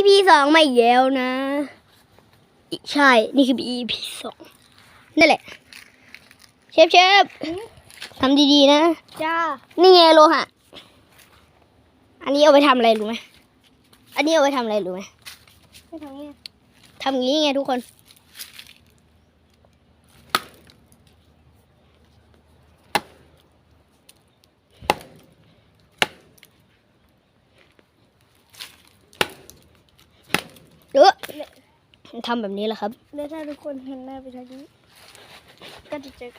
EP สองมาอีกแล้วนะ ใช่ นี่คือ EP สองนั่นแหละ เชฟเชฟทำดีๆนะ จ้า นี่ไงโลหะ อันนี้เอาไปทำอะไรรู้ไหม อันนี้เอาไปทำอะไรรู้ไหมไม่ทำไงทำอย่างนี้ไงทุกคน เออทำแบบนี้แหละครับแล้วถ้าทุกคนเห็นหน้าไปทางนี้ ก็จะเจอ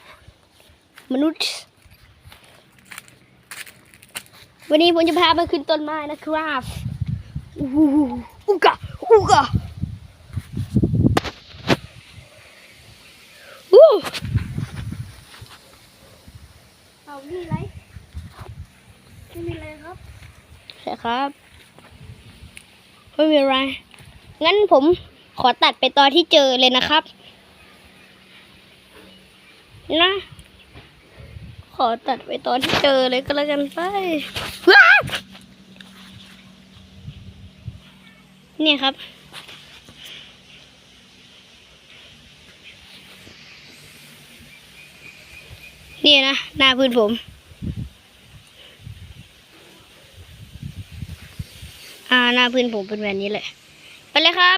มนุษย์ วันนี้ผมจะพาไปขึ้นต้นไม้นะครับอู้หูอุกะอุกะอู้เอามีไรไม่มีอะไรครับใช่ครับไม่มีอะไร งั้นผมขอตัดไปตอนที่เจอเลยนะครับ นะ ขอตัดไปตอนที่เจอเลยก็แล้วกันไปเนี่ยครับนี่นะ หน้าพื้นผม อ่า หน้าพื้นผมเป็นแบบนี้เลย ไปเลยครับ